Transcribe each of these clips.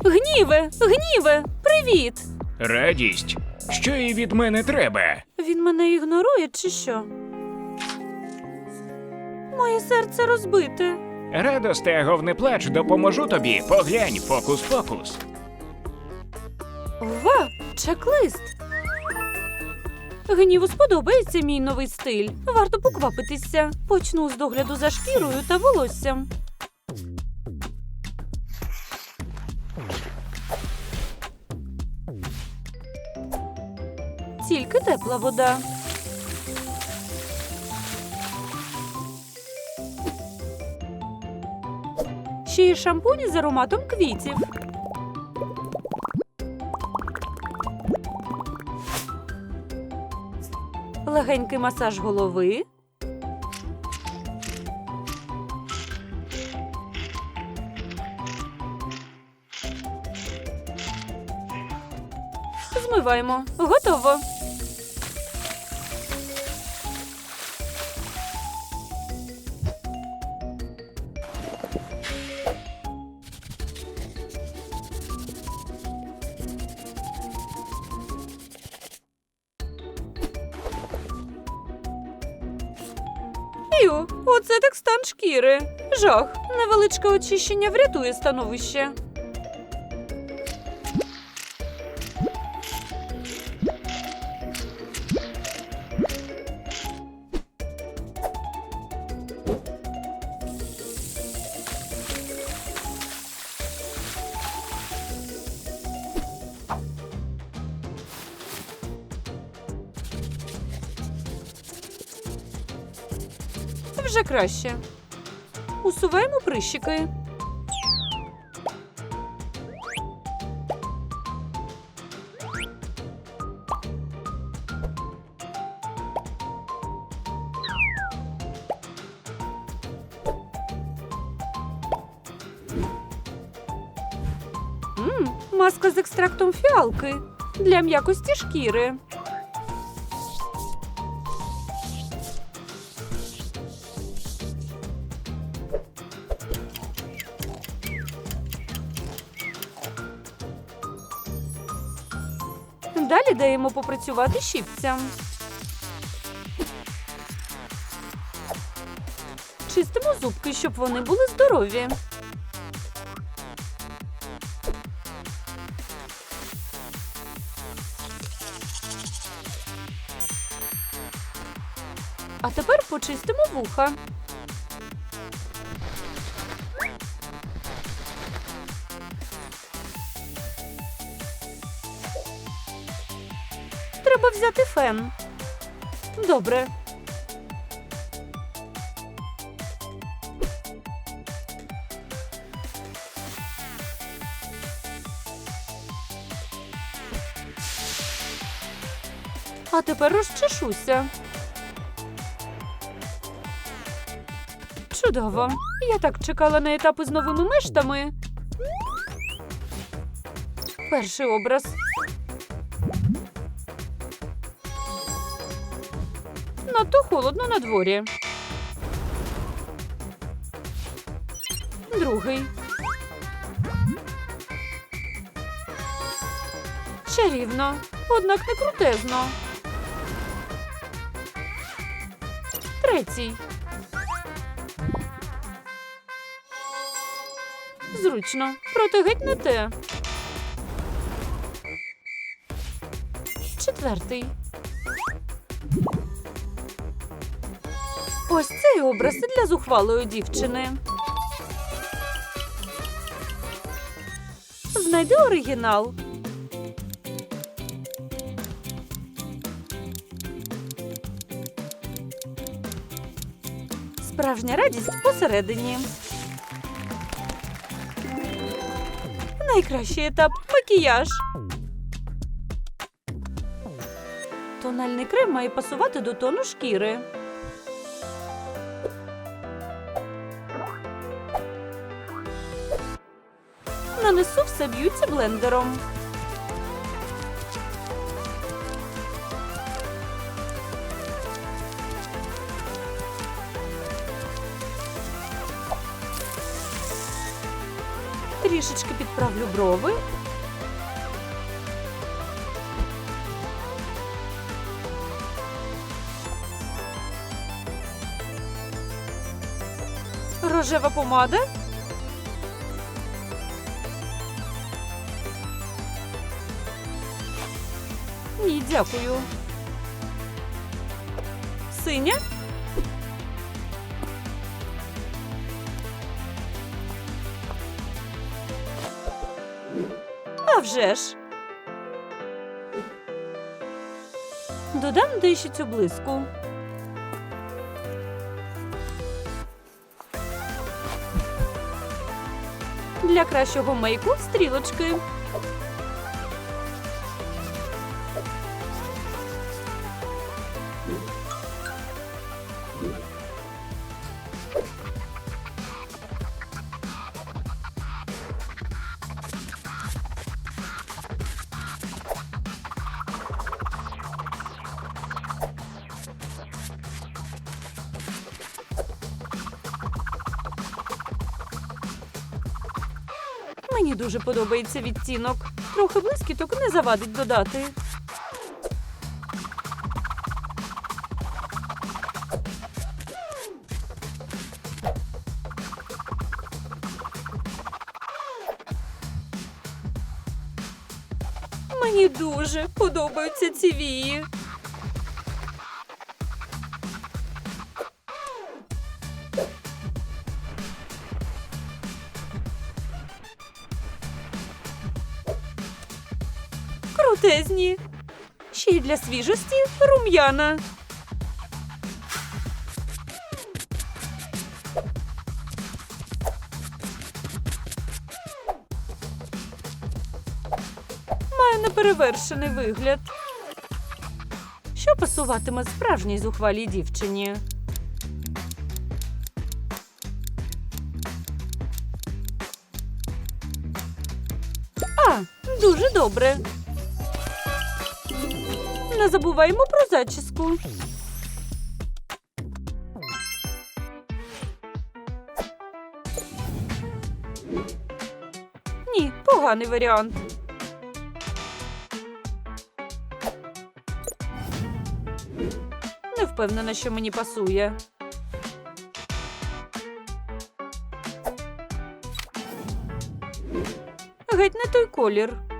Гніве, гніве, привіт! Радість. Що їй від мене треба? Він мене ігнорує чи що? Моє серце розбите. Радосте, агов не плач, допоможу тобі. Поглянь, фокус-фокус. Ва, чек-лист. Гніву сподобається мій новий стиль. Варто поквапитися. Почну з догляду за шкірою та волоссям. Тепла вода. Ще є шампунь з ароматом квітів. легенький масаж голови. Змиваємо. Готово. Ю, оце так стан шкіри. Жах. Невеличке очищення врятує становище. Вже краще. Усуваємо прищики. Маска з екстрактом фіалки для м'якості шкіри. Далі даємо попрацювати щіпцям. Чистимо зубки, щоб вони були здорові. А тепер почистимо вуха. Взяти фен. Добре. А тепер розчешуся. Чудово. Я так чекала на етапи з новими мештами. Перший образ. Надто холодно на дворі. Другий. Чарівно, однак не крутезно. Третій. Зручно, проте геть не те. Четвертий. Ось цей образ для зухвалої дівчини. Знайди оригінал. Справжня радість посередині. Найкращий етап макіяж. Тональний крем має пасувати до тону шкіри. Нанесу все б'ються блендером. Трішечки підправлю брови. Рожева помада. Ні, дякую. Синя? А вже ж. Додам дещицю блиску. Для кращого мейку стрілочки. Мені дуже подобається відтінок. Трохи блискіток не завадить додати. Мені дуже подобаються ці вії. Крутезні. Ще й для свіжості рум'яна. Має неперевершений вигляд. Що пасуватиме справжній зухвалій дівчині? Дуже добре. Не забуваємо про зачіску. Ні, поганий варіант. Не впевнена, що мені пасує. Геть не той колір.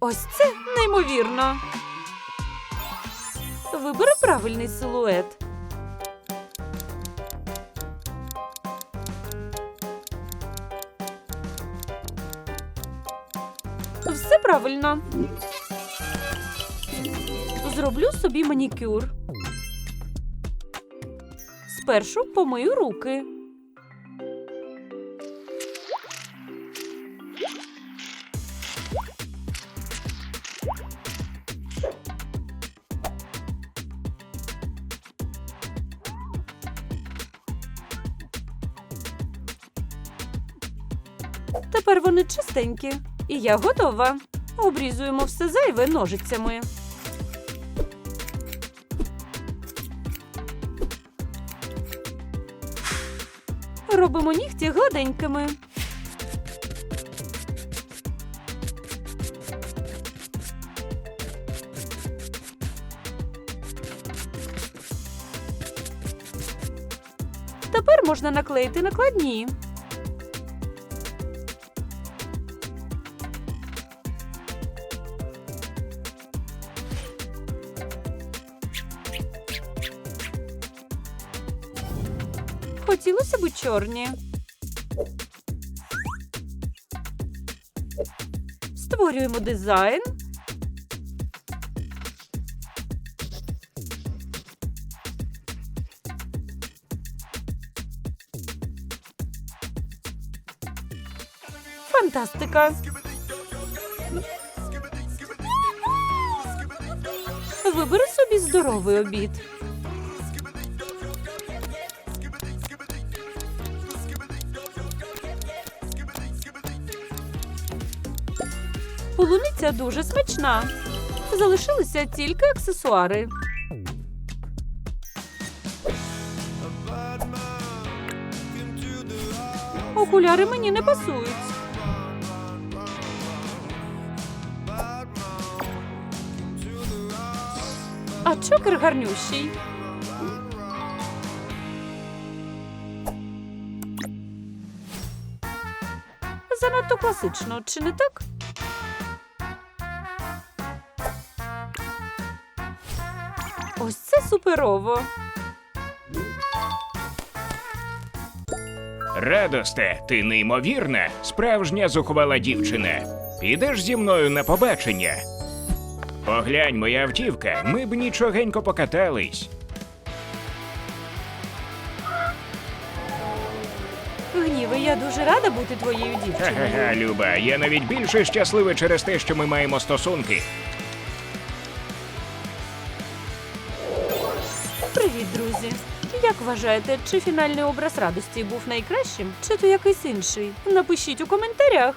Ось це неймовірно. Вибери правильний силует. Все правильно. Зроблю собі манікюр. Спершу помию руки. Тепер вони чистенькі. І я готова. Обрізуємо все зайве ножицями. Робимо нігті гладенькими. Тепер можна наклеїти накладні. Хотілося б чорні. Створюємо дизайн. Фантастика. Вибери собі здоровий обід. Полуниця дуже смачна. Залишилися тільки аксесуари. Окуляри мені не пасують. А чокер гарнющий. Занадто класично, чи не так? Ось це суперово. Радосте, ти неймовірна, справжня зухвала дівчина. Підеш зі мною на побачення. Поглянь, моя автівка, ми б нічогенько покатались. Гніви, я дуже рада бути твоєю дівчиною. Ха-ха-ха, Люба, я навіть більше щасливий через те, що ми маємо стосунки. Вважаєте, чи фінальний образ радості був найкращим, чи то якийсь інший? Напишіть у коментарях.